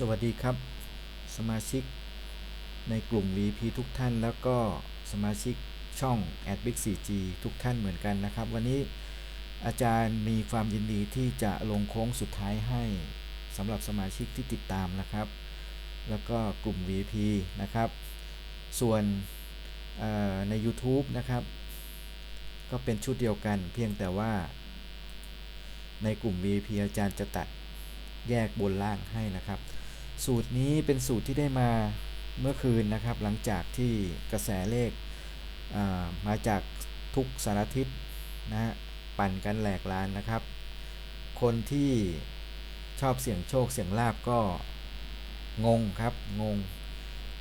สวัสดีครับ สมาชิกในกลุ่ม VP ทุกท่าน แล้วก็สมาชิกช่อง a d b i g 4G ทุกท่านเหมือนกันนะครับ วันนี้อาจารย์มีความยินดีที่จะลงโค้งสุดท้ายให้สำหรับสมาชิกที่ติดตามนะครับ แล้วก็กลุ่ม VP นะครับ ส่วนใน YouTube นะครับ ก็เป็นชุดเดียวกันเพียงแต่ว่า ในกลุ่ม VP อาจารย์จะตัดแยกบนล่างให้นะครับ สูตรนี้เป็นสูตรที่ได้มาเมื่อคืนนะครับ หลังจากที่กระแสเลขามาจากทุกสารทิศนะฮะปั่นกันแหลกลานนะครับ คนที่ชอบเสี่ยงโชคเสี่ยงลาบก็งงครับงง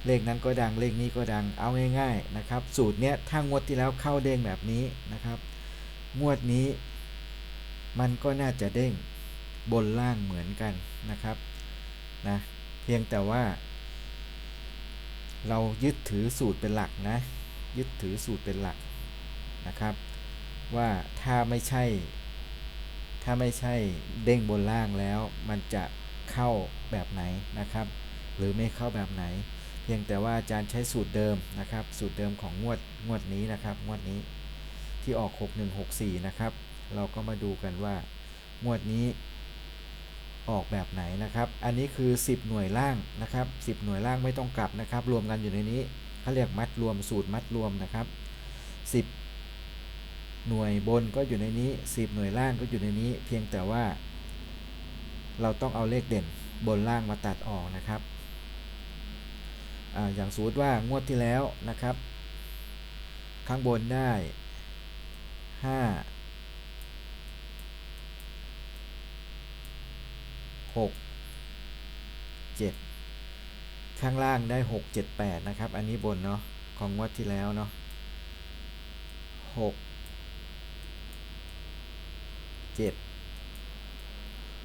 เลขนั้นก็ดังเลขนี้ก็ดังเอาง่ายๆนะครับ สูตรเนี้ยถ้างวดที่แล้วเข้าเด้งแบบนี้นะครับ งวดนี้มันก็น่าจะเด้งบนล่างเหมือนกันนะครับนะ เพียงแต่ว่า เรายึดถือสูตรเป็นหลักนะ ยึดถือสูตรเป็นหลักนะครับ ว่าถ้าไม่ใช่ ถ้าไม่ใช่เด้งบนล่างแล้ว มันจะเข้าแบบไหนนะครับ หรือไม่เข้าแบบไหน เพียงแต่ว่าอาจารย์ใช้สูตรเดิมนะครับ สูตรเดิมของงวดงวดนี้นะครับงวดนี้ที่ออก 6164 นะครับ เราก็มาดูกันว่างวดนี้ ออกแบบไหนนะครับ อันนี้คือ 10 หน่วยล่างนะครับ 10 หน่วยล่างไม่ต้องกลับนะครับ รวมกันอยู่ในนี้เขาเรียกมัดรวมสูตรมัดรวมนะครับ 10 หน่วยบนก็อยู่ในนี้ 10 หน่วยล่างก็อยู่ในนี้ เพียงแต่ว่า เราต้องเอาเลขเด่นบนล่างมาตัดออกนะครับออย่างสมมติว่างวดที่แล้วนะครับ ข้างบนได้ 5 6 7 ข้างล่างได้ 6 7 8 นะครับ อันนี้บนเนาะของงวดที่แล้วเนาะ6 7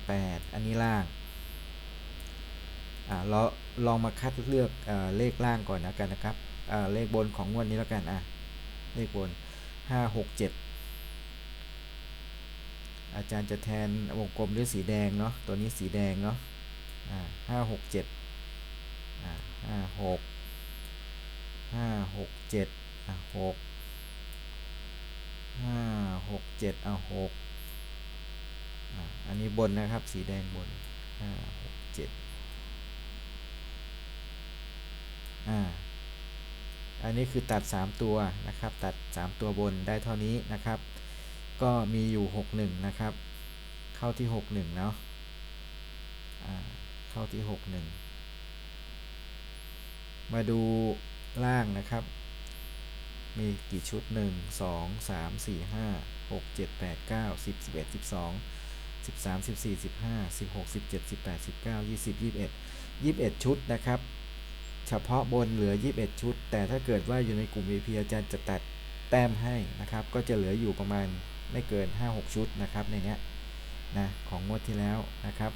8 อันนี้ล่างอ่าเราลองมาคัดเลือกเอเลขล่างก่อนนะกันนะครับอ่าเลขบนของงวดนี้แล้วกันอะเลขบน 5 6 7 อาจารย์จะแทนวงกลมด้วยสีแดงเนาะตัวนี้สีแดงเนาะอ่าห้าหกเจ็ดอ่าห้าหกห้าหกเจ็ดอ่าหกห้าหกเจ็ดอ่าหกอ่าอันนี้บนนะครับสีแดงบนห้าหกเจ็ดอ่าอันนี้คือตัด 3 ตัวนะครับ ตัด 3 ตัวบนได้เท่านี้นะครับ ก็มีอยู่ 61 นะครับ เข้าที่ 61 เนาะเข้าที่ 61 มาดูล่างนะครับ มีกี่ชุด 1 2 3 4 5 6 7 8 9 10 11 12 13 14 15 16 17 18 19 20 21 21 ชุดนะครับ เฉพาะบนเหลือ 21 ชุด แต่ถ้าเกิดว่าอยู่ในกลุ่ม VP อาจารย์จะตัดแต้มให้นะครับ ก็จะเหลืออยู่ประมาณ ไม่เกิน 5-6 ชุดนะครับในนี้นะของงวดที่แล้วนะครับ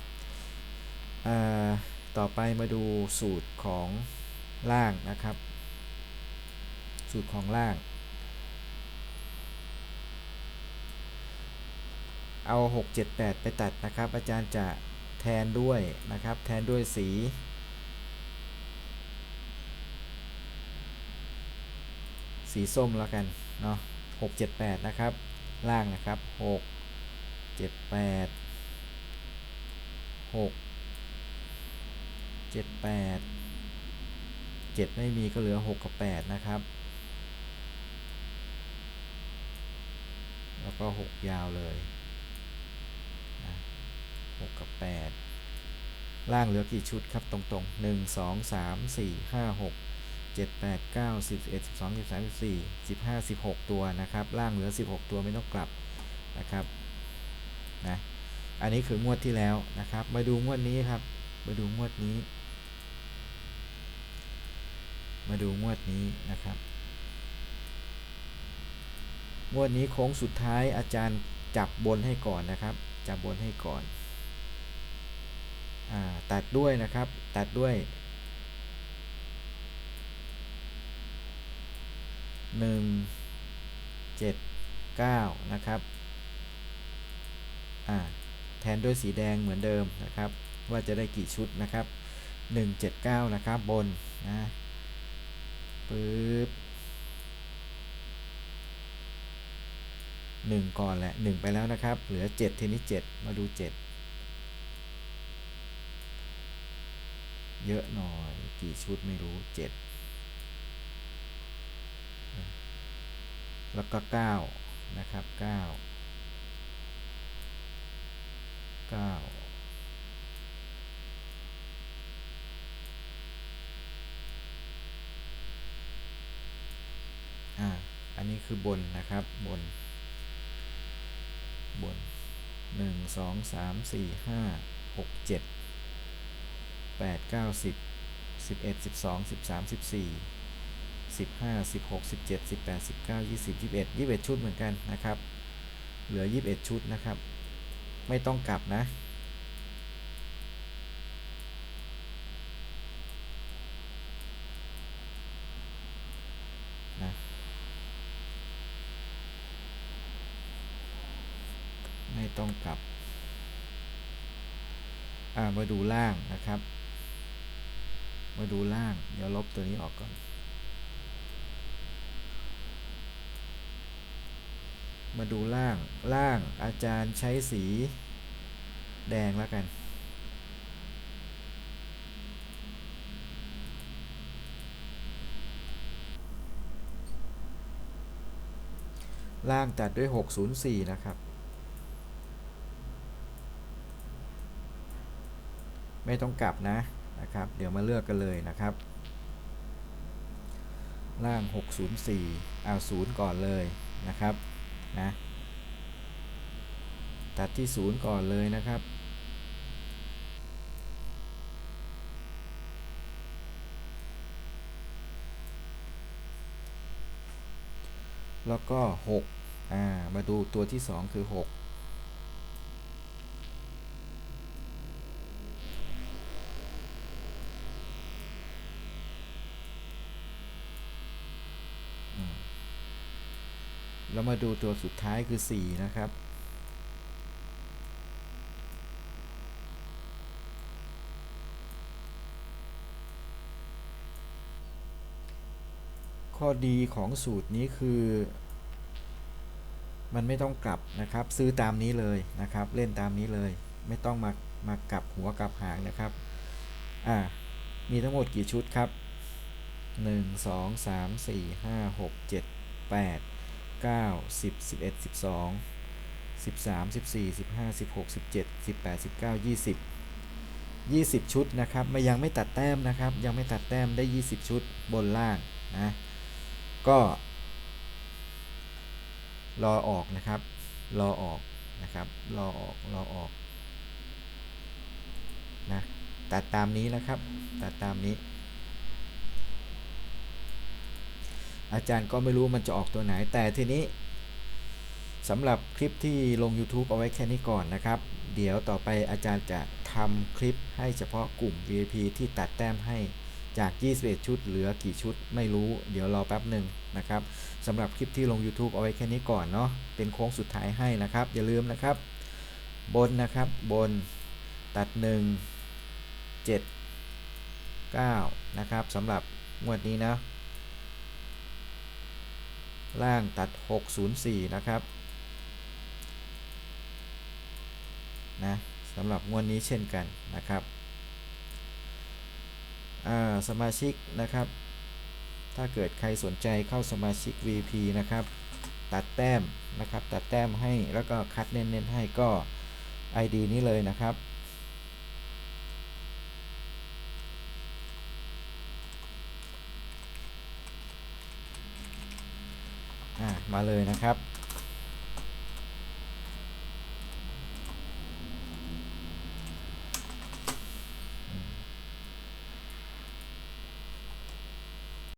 ต่อไปมาดูสูตรของล่างนะครับ สูตรของล่าง เอา 6 7 8 ไปตัดนะครับ อาจารย์จะแทนด้วยนะครับ แทนด้วยสีสีส้มแล้วกันเนาะ6 7 8 นะครับ ล่างนะครับ 6 7 8 6 7 8 7 ไม่มีก็เหลือ 6 กับ 8 นะครับ แล้วก็ 6 ยาวเลยนะ6กับ 8 ล่างเหลือกี่ชุดครับตรงๆ 1 2 3 4 5 6 7 8 9 10 11 12 13 14 15 16 ตัวนะครับ ล่างเหลือ 16 ตัวไม่ต้องกลับนะครับนะอันนี้คืองวดที่แล้วนะครับ มาดูงวดนี้ครับ มาดูงวดนี้ มาดูงวดนี้นะครับงวดนี้โค้งสุดท้ายอาจารย์จับบนให้ก่อนนะครับ จับบนให้ก่อนอตัดด้วยนะครับ ตัดด้วย 1 7 9 นะครับอ่าแทนด้วยสีแดงเหมือนเดิมนะครับ ว่าจะได้กี่ชุดนะครับ 179 นะครับบนนะปึ๊บหนึ่งก่อนแหละหนึ่งไปแล้วนะครับ เหลือ7ทีนี้7มาดู7เยอะหน่อย กี่ชุดไม่รู้7 แล้วก็ 9 นะครับ 9 9อ่าอันนี้คือบนนะครับบน บน 1 2 3 4 5 6 7 8 9 10 11 12 13 14 15 16 17 18 19 20 21 21 ชุดเหมือนกันนะครับ เหลือ 21 ชุดนะครับ ไม่ต้องกลับนะ ไม่ต้องกลับ อ่า มาดูล่างนะครับ มาดูล่าง เดี๋ยวลบตัวนี้ออกก่อน มาดูล่าง ล่างอาจารย์ใช้สีแดงแล้วกัน ล่างตัดด้วย 604 นะครับ ไม่ต้องกลับนะนะครับ เดี๋ยวมาเลือกกันเลยนะครับ ล่าง 604 เอา0ก่อนเลยนะครับ นะตัดที่ 0 ก่อนเลยนะครับ แล้วก็ 6 อ่า มาดูตัวที่ 2 คือ 6 แล้วมาดูตัวสุดท้ายคือ 4 นะครับ ข้อดีของสูตรนี้คือ มันไม่ต้องกลับนะครับ ซื้อตามนี้เลยนะครับ เล่นตามนี้เลย ไม่ต้องมามากลับหัวกลับหางนะครับ อ่า มีทั้งหมดกี่ชุดครับ 1 2 3 4 5 6 7 8 9 10 11 12 13 14 15 16 17 18 19 20 20 ชุดนะครับไม่ยังไม่ตัดแต้มนะครับ ยังไม่ตัดแต้มได้ 20 ชุดบนล่างนะก็รอออกนะครับ รอออกนะครับรอออกรอออกนะตัดตามนี้นะครับ ตัดตามนี้ อาจารย์ก็ไม่รู้มันจะออกตัวไหน แต่ทีนี้สำหรับคลิปที่ลง YouTube เอาไว้แค่นี้ก่อนนะครับ เดี๋ยวต่อไปอาจารย์จะทำคลิปให้เฉพาะกลุ่ม VIP ที่ตัดแต้มให้จาก 21 ชุด เหลือกี่ชุดไม่รู้ เดี๋ยวรอแป๊บหนึ่งนะครับสำหรับคลิปที่ลง YouTube เอาไว้แค่นี้ก่อนเนาะ เป็นโค้งสุดท้ายให้นะครับ อย่าลืมนะครับ บนนะครับ บนตัด 1 7 9 นะครับสำหรับงวดนี้นะ ล่างตัด 604 นะครับนะสำหรับงวดนี้เช่นกันนะครับสมาชิกนะครับ ถ้าเกิดใครสนใจเข้าสมาชิก VP นะครับ ตัดแต้มนะครับ ตัดแต้มให้แล้วก็คัดเน้นๆให้ก็ ID นี้เลยนะครับ มาเลยนะครับ